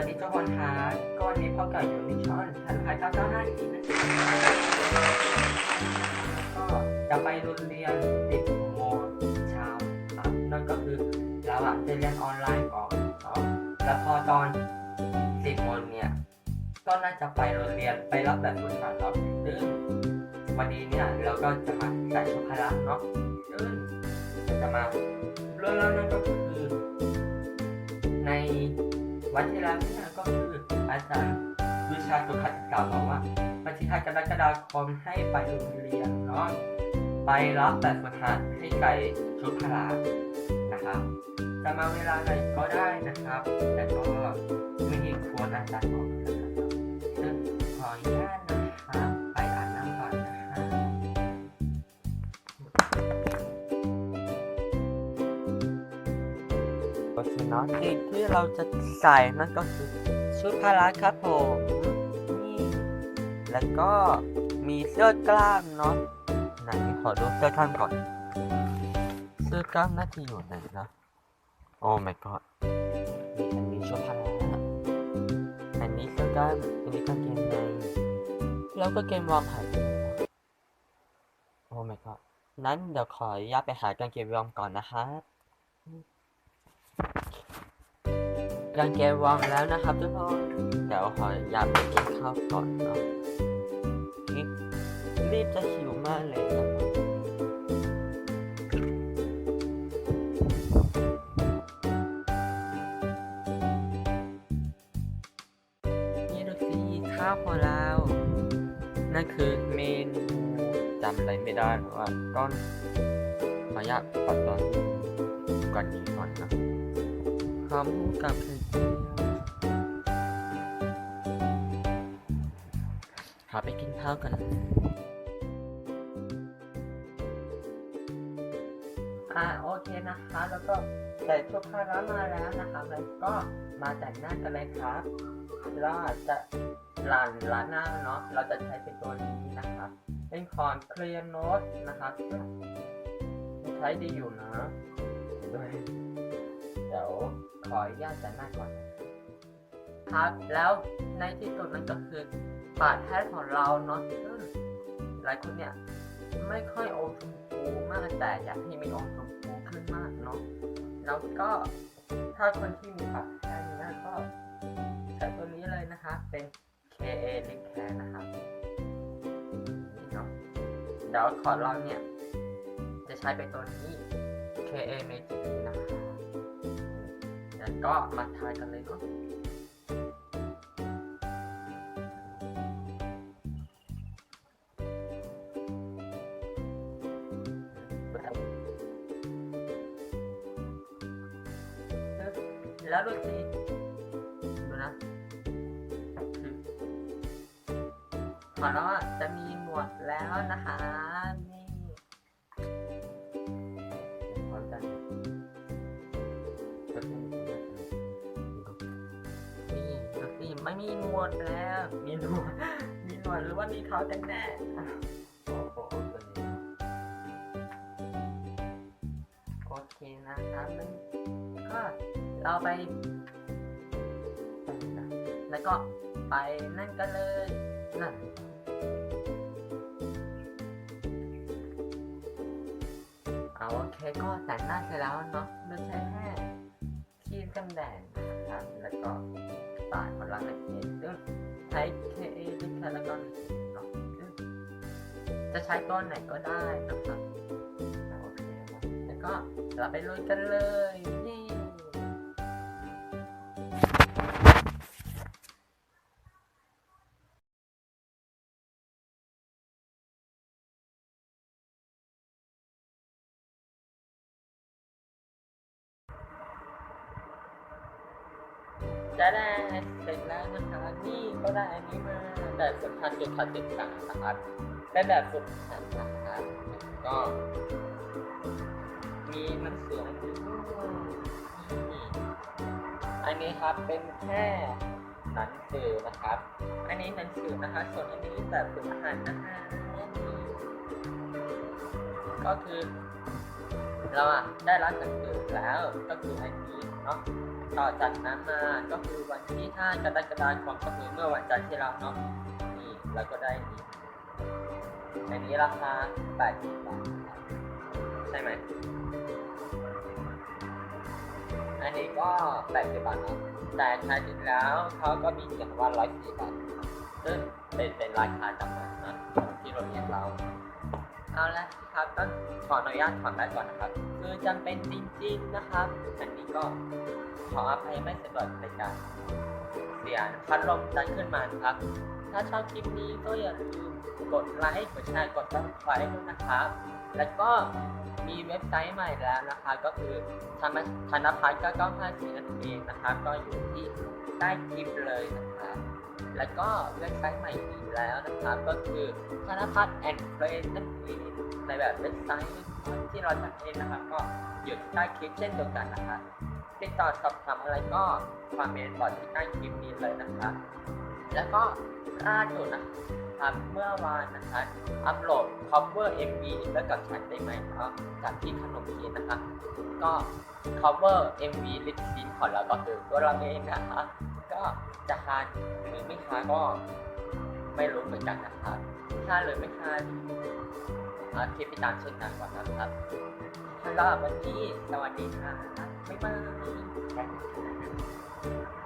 วัสดีทุกคนครับก็วันนี้พบกับอยู่ในช่องทันพายเก้าเก้าห้าอีกนะก็จะไปโรงเรียนสิบโมงเช้าครับนั่นก็คือเราอะจะเรียนออนไลน์ก่อนเนาะแล้วพอตอนสิบโมงเนี่ยก็น่าจะไปโรงเรียนไปรับแบบฝึกหัดครับซึ่งวันนี้เนี่ยเราก็จะมาใส่ชุดพละเนาะซึ่งจะมาเรื่องแล้วนั่นก็คือใน วันที่แล้วเนี่ยก็คืออาจารย์วิชาสุขศึกษาบอกว่าวันที่5กรกฎาคมให้ไปโรงเรียนเนาะไปรับแบบฝึกหัดให้ไก่ชุดพลานะครับจะมาเวลาไหนก็ได้นะครับ แต่ก็ไม่ควรอาจารย์บอกนะครับซึ่งขออนุญาต ก็คือเนาะสิ่งที่เราจะใส่นั่นก็คือชุดพละครับผมนี่แล้วก็มีเสื้อกล้ามเนาะไหนขอดูเสื้อกล้ามก่อน เสื้อกล้ามน่าจะอยู่ไหนนะโอ้ my god นี่อันนี้ชุดพละอันนี้เสื้อกล้ามอันนี้กางเกงในแล้วก็เกมวอร์มหายไปไหนวโอ้ my god นั้นเดี๋ยวขออนุญาตไปหากางเกงวอร์มก่อนนะครับ กางเกงวอร์มแล้วนะครับทุกคนเดี๋ยวขออยากไปกินข้าวก่อนเนาะรีบจะหิวมากเลยนะครับนี่ดูสิข้าวของเรา นั่นคือเมนูจำอะไรไม่ได้หรอกว่าก็ขออนุญาตปัดตอนก่อนนี้ก่อนนะ พร้อมกับไข่เจียวหาไปกินข้าวกันอ่าโอเคนะคะ แล้วก็ใส่ชุดพละมาแล้วนะครับแล้วก็มาแต่งหน้ากันเลยครับเราจะลานลานหน้าเนาะเราจะใช้เป็นตัวนี้นะครับเป็นคอนเคลียร์โน้ตนะครับซึ่งใช้ดีอยู่นะด้วยเดี๋ยว ขออนุญาตแต่หน้าก่อนครับแล้วในที่สุดมันก็คือปาดแท้ของเราเนาะซึ่งหลายคนเนี่ยไม่ค่อยอชมพูมากแต่อยากให้มีอมชมพูขึ้นมากเนาะแล้วก็ถ้าคนที่มีปากแท้นี้ก็ใช้ตัวนี้เลยนะคะเป็น KA Lip Care นะครับนี่เนาะเดี๋ยวขอเราเนี่ย จะใช้เป็นตัวนี้ KA Magic นะคะแล้ว ก็มาทายกันเลยเนาะแล้วดูสิดูนะของเราอะจะมีหนวดแล้วนะคะ ไม่มีหนวดแล้ว มีหนวด มีหนวดหรือว่ามีเขากันแน่โอ้โหตัวนี้โอเคนะครับนั่นก็เราไปแล้วก็ไปนั่นกันเลยนั่นเอาโอเคก็แต่งหน้าเสร็จแล้วเนาะโดยใช้แค่ครีมกันแดดนะครับแล้วก็ ตาดของเราในเองซึ่งใช้เคลิคร์แล้วก็เนาะจะใช้ก้อนไหนก็ได้นะครับโอเคแล้วก็เราไปลุยกันเลย จะได้เสร็จแล้วนะคะ นี่ก็ได้อันนี้มาแบบฝึกหัดจุดขัดศึกษานะครับเป็นแบบฝึกหัดนะครับก็ มีหนังสืออันนี้ด้วยอันนี้ครับเป็นแค่หนังสือนะครับ อันนี้หนังสือนะคะ ส่วนอันนี้แบบฝึกหัดนะคะก็คือเราอะได้รับหนังสือแล้วก็คืออันนี้เนาะ ต่อจากนั้นมาก็คือวันที่5กรกฎาคมก็คือเมื่อวันจันทร์ที่เราเนาะนี่เราก็ได้นี่ในนี้ราคา80บาทใช่ไหมอันนี้ก็80บาทเนาะแต่ท้ายที่แล้วเขาก็มีเขียนว่า104บาทซึ่งเป็นเป็นราคาจำกัดนะที่โรงเรียนเรา เอาละครับก็ขออนุญาตถอนได้ก่อนนะครับ คือจำเป็นจริงๆนะครับอันนี้ก็ขออภัยไม่สะดวกในการเสียงพัดลมดันขึ้นมานะครับ ถ้าชอบคลิปนี้ก็อย่าลืมกดไลค์กดแชร์กดซับสไครต์ด้วยนะครับ แล้วก็มีเว็บไซต์ใหม่แล้วนะคะก็คือธรรมธนพัฒน์995นั่นเองนะครับ ก็อยู่ที่ใต้คลิปเลยนะครับ แล้วก็เว็บไซต์ใหม่อีก แล้วนะครับ ก็คือธนพัฒน์แอนด์เฟรนนั่นเองในแบบเว็บไซต์ที่เราจัดเองนะครับ ก็อยู่ใต้คลิปเช่นเดียวกันนะครับติดต่อสอบถามอะไรก็คอมเมนต์บอกที่ใต้คลิปนี้เลยนะครับ แล้วก็ล่าสุดนะครับเมื่อวานนะครับอัปโหลด cover MV แล้วกับฉันได้ไหมครับจากที่ขนมจีนนะครับก็ cover MV ลิปซิงของเราก็คือตัวเราเองนะครับก็จะฮาหรือไม่ฮาก็ ไม่รู้เหมือนกันนะครับฮาเลยไม่ฮาอ่าคลิปไปตามเช่นกันก่อนนะครับสำหรับวันนี้สวัสดีครับบ๊ายบาย